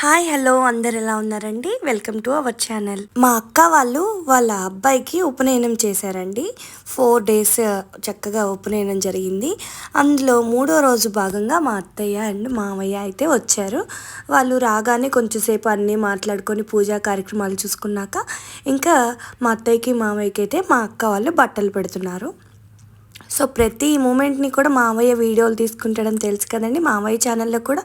Hi hello అందరు ఎలా ఉన్నారండి? వెల్కమ్ టు అవర్ ఛానల్ మా అక్క వాళ్ళు వాళ్ళ అబ్బాయికి ఉపనయనం చేశారండి. ఫోర్ డేస్ uh, చక్కగా ఉపనయనం జరిగింది. అందులో మూడో రోజు భాగంగా మా అత్తయ్య అండ్ మామయ్య అయితే వచ్చారు. వాళ్ళు రాగానే కొంచెంసేపు అన్నీ మాట్లాడుకొని పూజా కార్యక్రమాలు చూసుకున్నాక ఇంకా మా అత్తయ్యకి మామయ్యకి అయితే మా అక్క వాళ్ళు బట్టలు పెడుతున్నారు. సో ప్రతి మూమెంట్ని కూడా మావయ్య వీడియోలు తీసుకుంటాడని తెలుసు కదండి. మావయ్య ఛానల్లో కూడా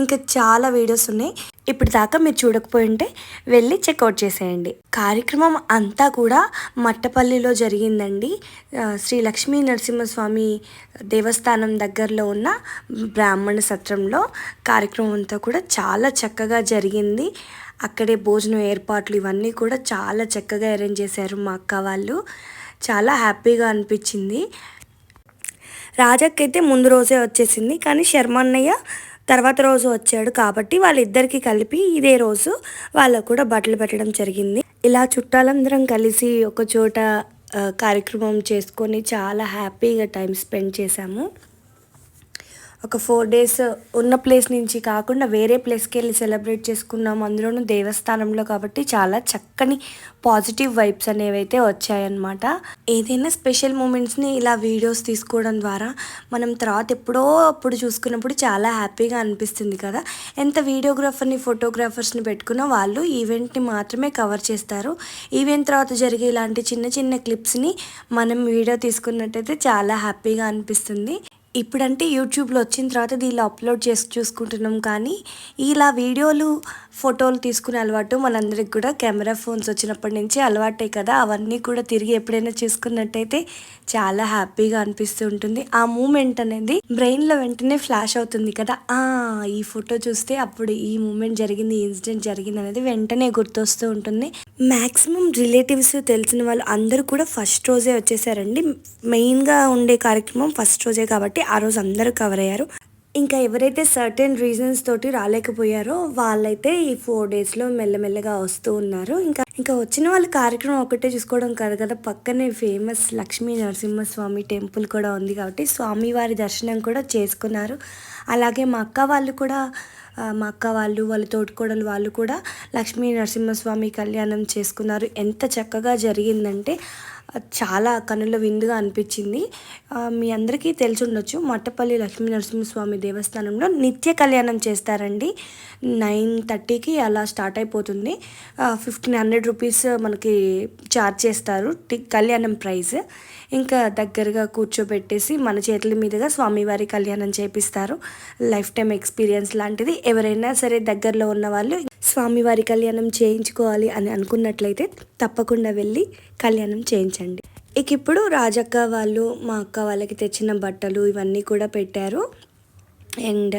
ఇంకా చాలా వీడియోస్ ఉన్నాయి. ఇప్పుడు దాకా మీరు చూడకపోయి ఉంటే వెళ్ళి చెక్అవుట్ చేసేయండి. కార్యక్రమం అంతా కూడా మట్టపల్లిలో జరిగిందండి. శ్రీ లక్ష్మీ నరసింహస్వామి దేవస్థానం దగ్గరలో ఉన్న బ్రాహ్మణ సత్రంలో కార్యక్రమం అంతా కూడా చాలా చక్కగా జరిగింది. అక్కడే భోజనం ఏర్పాట్లు ఇవన్నీ కూడా చాలా చక్కగా అరేంజ్ చేశారు మా అక్క వాళ్ళు. చాలా హ్యాపీగా అనిపించింది. రాజక్కైతే ముందు రోజే వచ్చేసింది కానీ శర్మ అన్నయ్య తర్వాత రోజు వచ్చాడు కాబట్టి వాళ్ళిద్దరికీ కలిపి ఇదే రోజు వాళ్ళకు కూడా బట్టలు పెట్టడం జరిగింది. ఇలా చుట్టాలందరం కలిసి ఒక చోట కార్యక్రమం చేసుకొని చాలా హ్యాపీగా టైం స్పెండ్ చేశాము. ఒక ఫోర్ డేస్ ఉన్న ప్లేస్ నుంచి కాకుండా వేరే ప్లేస్కి వెళ్ళి సెలబ్రేట్ చేసుకున్నాం అందులోనూ దేవస్థానంలో కాబట్టి చాలా చక్కని పాజిటివ్ వైబ్స్ అనేవి అయితే వచ్చాయన్నమాట. ఏదైనా స్పెషల్ మూమెంట్స్ని ఇలా వీడియోస్ తీసుకోవడం ద్వారా మనం తర్వాత ఎప్పుడో అప్పుడు చూసుకున్నప్పుడు చాలా హ్యాపీగా అనిపిస్తుంది కదా. ఎంత వీడియోగ్రాఫర్ని ఫోటోగ్రాఫర్స్ని పెట్టుకున్న వాళ్ళు ఈవెంట్ని మాత్రమే కవర్ చేస్తారు. ఈవెంట్ తర్వాత జరిగే ఇలాంటి చిన్న చిన్న క్లిప్స్ని మనం వీడియో తీసుకున్నట్టయితే చాలా హ్యాపీగా అనిపిస్తుంది. ఇప్పుడంటే యూట్యూబ్లో వచ్చిన తర్వాత దీనిలో అప్లోడ్ చేసి చూసుకుంటున్నాం కానీ ఇలా వీడియోలు ఫోటోలు తీసుకునే అలవాటు మనందరికి కూడా కెమెరా ఫోన్స్ వచ్చినప్పటి నుంచి అలవాటే కదా. అవన్నీ కూడా తిరిగి ఎప్పుడైనా చూసుకున్నట్టయితే చాలా హ్యాపీగా అనిపిస్తూ ఉంటుంది. ఆ మూమెంట్ అనేది బ్రెయిన్లో వెంటనే ఫ్లాష్ అవుతుంది కదా. ఆ ఈ ఫోటో చూస్తే అప్పుడు ఈ మూమెంట్ జరిగింది ఈ ఇన్సిడెంట్ జరిగింది అనేది వెంటనే గుర్తొస్తూ ఉంటుంది. మ్యాక్సిమం రిలేటివ్స్ తెలిసిన వాళ్ళు అందరూ కూడా ఫస్ట్ రోజే వచ్చేసారండి. మెయిన్గా ఉండే కార్యక్రమం ఫస్ట్ రోజే కాబట్టి ఆ రోజు అందరూ కవర్ అయ్యారు. ఇంకా ఎవరైతే సర్టెన్ రీజన్స్ తోటి రాలేకపోయారో వాళ్ళైతే ఈ ఫోర్ డేస్లో మెల్లమెల్లగా వస్తూ ఉన్నారు. ఇంకా ఇంకా వచ్చిన వాళ్ళ కార్యక్రమం ఒకటే చూసుకోవడం కాదు కదా పక్కనే ఫేమస్ లక్ష్మీ నరసింహస్వామి టెంపుల్ కూడా ఉంది కాబట్టి స్వామివారి దర్శనం కూడా చేసుకున్నారు. అలాగే మా అక్క వాళ్ళు కూడా మా అక్క వాళ్ళు వాళ్ళ తోటికోడలు వాళ్ళు కూడా లక్ష్మీ నరసింహస్వామి కళ్యాణం చేసుకున్నారు. ఎంత చక్కగా జరిగిందంటే చాలా కనుల విందుగా అనిపించింది. మీ అందరికీ తెలిసి ఉండొచ్చు మట్టపల్లి లక్ష్మీ నరసింహస్వామి దేవస్థానంలో నిత్య కళ్యాణం చేస్తారండి. నైన్ థర్టీకి అలా స్టార్ట్ అయిపోతుంది. ఫిఫ్టీన్ హండ్రెడ్ రూపీస్ మనకి ఛార్జ్ చేస్తారు. కళ్యాణం ప్రైస్ ఇంకా దగ్గరగా కూర్చోబెట్టేసి మన చేతుల మీదుగా స్వామివారి కళ్యాణం చేపిస్తారు. లైఫ్ టైం ఎక్స్పీరియన్స్ లాంటిది. ఎవరైనా సరే దగ్గరలో ఉన్న వాళ్ళు స్వామివారి కళ్యాణం చేయించుకోవాలి అని అనుకున్నట్లయితే తప్పకుండా వెళ్ళి కళ్యాణం చేయించండి. ఇక ఇప్పుడు రాజక్క వాళ్ళు మా అక్క వాళ్ళకి తెచ్చిన బట్టలు ఇవన్నీ కూడా పెట్టారు. అండ్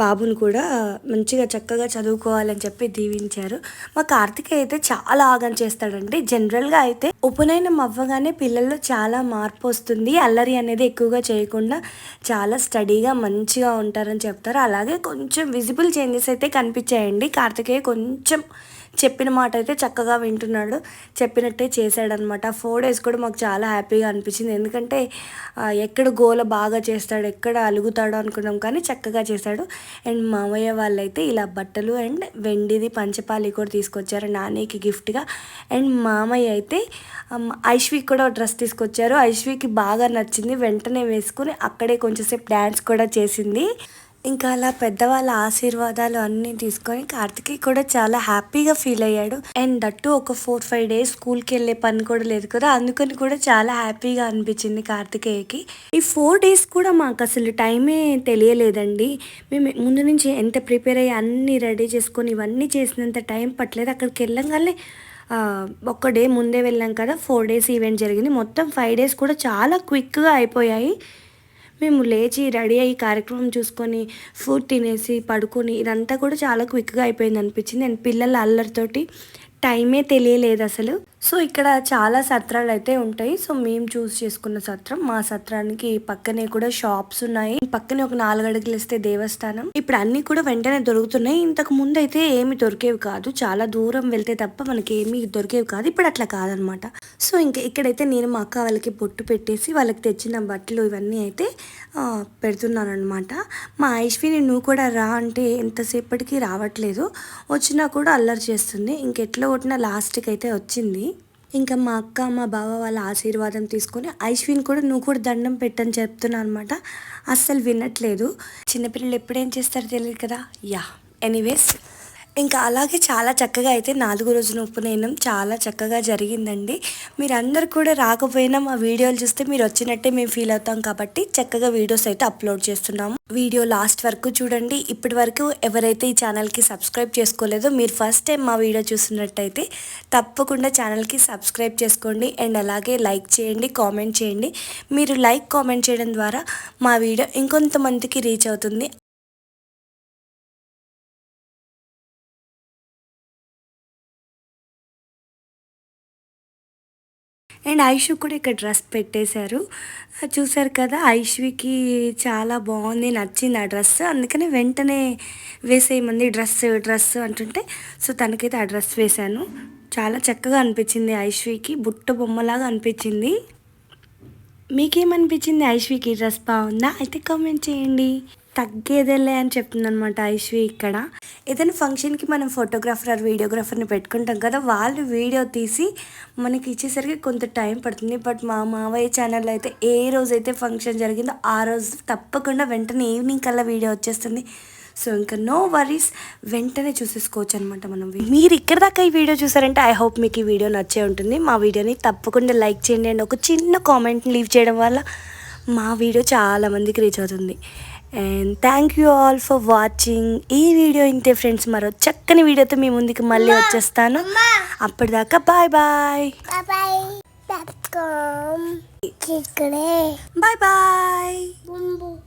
బాబుని కూడా మంచిగా చక్కగా చదువుకోవాలని చెప్పి దీవించారు. మా కార్తికేయ అయితే చాలా ఆగం చేస్తాడండి. జనరల్గా అయితే ఉపనయనం అవ్వగానే పిల్లల్లో చాలా మార్పు వస్తుంది. అల్లరి అనేది ఎక్కువగా చేయకుండా చాలా స్టడీగా మంచిగా ఉంటారని చెప్తారు. అలాగే కొంచెం విజిబుల్ చేంజెస్ అయితే కనిపించాయండి. కార్తికేయ కొంచెం చెప్పిన మాట అయితే చక్కగా వింటున్నాడు. చెప్పినట్టే చేశాడనమాట ఫోర్ డేస్ కూడా మాకు చాలా హ్యాపీగా అనిపించింది. ఎందుకంటే ఎక్కడ గోల బాగా చేస్తాడు ఎక్కడ అలుగుతాడు అనుకున్నాం కానీ చక్కగా చేశాడు. అండ్ మామయ్య వాళ్ళైతే ఇలా బట్టలు అండ్ వెండిది పంచపాలి కూడా తీసుకొచ్చారు నాన్నకి గిఫ్ట్గా అండ్ మామయ్య అయితే అమ్, కూడా డ్రెస్ తీసుకొచ్చారు. ఐశ్వీకి బాగా నచ్చింది. వెంటనే వేసుకుని అక్కడే కొంచెంసేపు డ్యాన్స్ కూడా చేసింది. ఇంకా అలా పెద్దవాళ్ళ ఆశీర్వాదాలు అన్నీ తీసుకొని కార్తికేయ కూడా చాలా హ్యాపీగా ఫీల్ అయ్యాడు. అండ్ దట్టు ఒక ఫోర్ ఫైవ్ డేస్ స్కూల్కి వెళ్ళే పని కూడా లేదు కదా అందుకని కూడా చాలా హ్యాపీగా అనిపించింది కార్తికేయకి. ఈ ఫోర్ డేస్ కూడా మాకు అసలు టైమే తెలియలేదండి. మేము ముందు నుంచి ఎంత ప్రిపేర్ అయ్యి అన్నీ రెడీ చేసుకొని ఇవన్నీ చేసినంత టైం పట్టలేదు. అక్కడికి వెళ్ళంగానే ఒక్క డే ముందే వెళ్ళాం కదా ఫోర్ డేస్ ఈవెంట్ జరిగింది. మొత్తం ఫైవ్ డేస్ కూడా చాలా క్విక్గా అయిపోయాయి. మేము లేచి రెడీ అయ్యి కార్యక్రమం చూసుకొని ఫుడ్ తినేసి పడుకొని ఇదంతా కూడా చాలా క్విక్గా అయిపోయింది అనిపించింది అండ్ పిల్లల అల్లరితోటి టైమే తెలియలేదు అసలు. సో ఇక్కడ చాలా సత్రాలు అయితే ఉంటాయి. సో మేము చూస్ చేసుకున్న సత్రం. మా సత్రానికి పక్కనే కూడా షాప్స్ ఉన్నాయి. పక్కనే ఒక నాలుగు అడుగులు ఇస్తే దేవస్థానం. ఇప్పుడు అన్ని కూడా వెంటనే దొరుకుతున్నాయి. ఇంతకు ముందు అయితే ఏమి దొరికేవి కాదు. చాలా దూరం వెళ్తే తప్ప మనకి ఏమి దొరికేవి కాదు. ఇప్పుడు అట్లా కాదనమాట. సో ఇంకా ఇక్కడైతే నేను మా అక్క వాళ్ళకి బొట్టు పెట్టేసి వాళ్ళకి తెచ్చిన బట్టలు ఇవన్నీ అయితే పెడుతున్నాను అనమాట మా ఐశ్విని నువ్వు కూడా రా అంటే ఎంతసేపటికి రావట్లేదు. వచ్చినా కూడా అల్లరి చేస్తుంది. ఇంకెట్లా కొట్టిన లాస్ట్కి అయితే వచ్చింది. ఇంకా మా అక్క మా బావ వాళ్ళ ఆశీర్వాదం తీసుకొని ఐశ్విన్ కూడా నువ్వు కూడా దండం పెట్టని చెప్తున్నా అనమాట. అస్సలు వినట్లేదు. చిన్నపిల్లలు ఎప్పుడేం చేస్తారో తెలియదు కదా. యా. ఎనీవేస్ ఇంకా అలాగే చాలా చక్కగా అయితే నాలుగు రోజుల ఉపనయనం చాలా చక్కగా జరిగిందండి. మీరందరూ కూడా రాకపోయినా మా వీడియోలు చూస్తే మీరు వచ్చినట్టే మేము ఫీల్ అవుతాం కాబట్టి చక్కగా వీడియోస్ అయితే అప్లోడ్ చేస్తున్నాము. వీడియో లాస్ట్ వరకు చూడండి. ఇప్పటి వరకు ఎవరైతే ఈ ఛానల్కి సబ్స్క్రైబ్ చేసుకోలేదో మీరు ఫస్ట్ టైం మా వీడియో చూసినట్టయితే తప్పకుండా ఛానల్కి సబ్స్క్రైబ్ చేసుకోండి. అండ్ అలాగే లైక్ చేయండి కామెంట్ చేయండి. మీరు లైక్ కామెంట్ చేయడం ద్వారా మా వీడియో ఇంకొంతమందికి రీచ్ అవుతుంది. అండ్ ఐషు కూడా ఇక్కడ డ్రెస్ పెట్టేశారు. చూసారు కదా ఐశ్వికి చాలా బాగుంది నచ్చింది ఆ డ్రెస్. అందుకనే వెంటనే వేసేయమంది డ్రెస్ డ్రెస్ అంటుంటే సో తనకైతే ఆ డ్రెస్ వేశాను. చాలా చక్కగా అనిపించింది ఐశ్వికి బుట్ట బొమ్మలాగా అనిపించింది. మీకేమనిపించింది ఐశ్వికి డ్రెస్? బాగుందా? అయితే కామెంట్ చేయండి. తగ్గేదేలే అని చెప్తుంది అనమాట ఐశ్వి ఇక్కడ. ఏదైనా ఫంక్షన్కి మనం ఫోటోగ్రాఫర్ వీడియోగ్రాఫర్ని పెట్టుకుంటాం కదా వాళ్ళు వీడియో తీసి మనకి ఇచ్చేసరికి కొంత టైం పడుతుంది. బట్ మా మావయ్య ఛానల్లో అయితే ఏ రోజైతే ఫంక్షన్ జరిగిందో ఆ రోజు తప్పకుండా వెంటనే ఈవినింగ్ కల్లా వీడియో వచ్చేస్తుంది. సో ఇంకా నో వరీస్ వెంటనే చూసేసుకోవచ్చు అనమాట మనం మీరు ఇక్కడ దాకా ఈ వీడియో చూసారంటే ఐ హోప్ మీకు ఈ వీడియో నచ్చే ఉంటుంది. మా వీడియోని తప్పకుండా లైక్ చేయండి అండ్ ఒక చిన్న కామెంట్ని లీవ్ చేయడం వల్ల మా వీడియో చాలా మందికి రీచ్ అవుతుంది. And thank you all for watching ఈ వీడియో ఇంతే ఫ్రెండ్స్ మరో చక్కని వీడియోతో మీ ముందుకు మళ్ళీ వచ్చేస్తాను. అప్పటిదాకా బాయ్ బాయ్. Bye bye.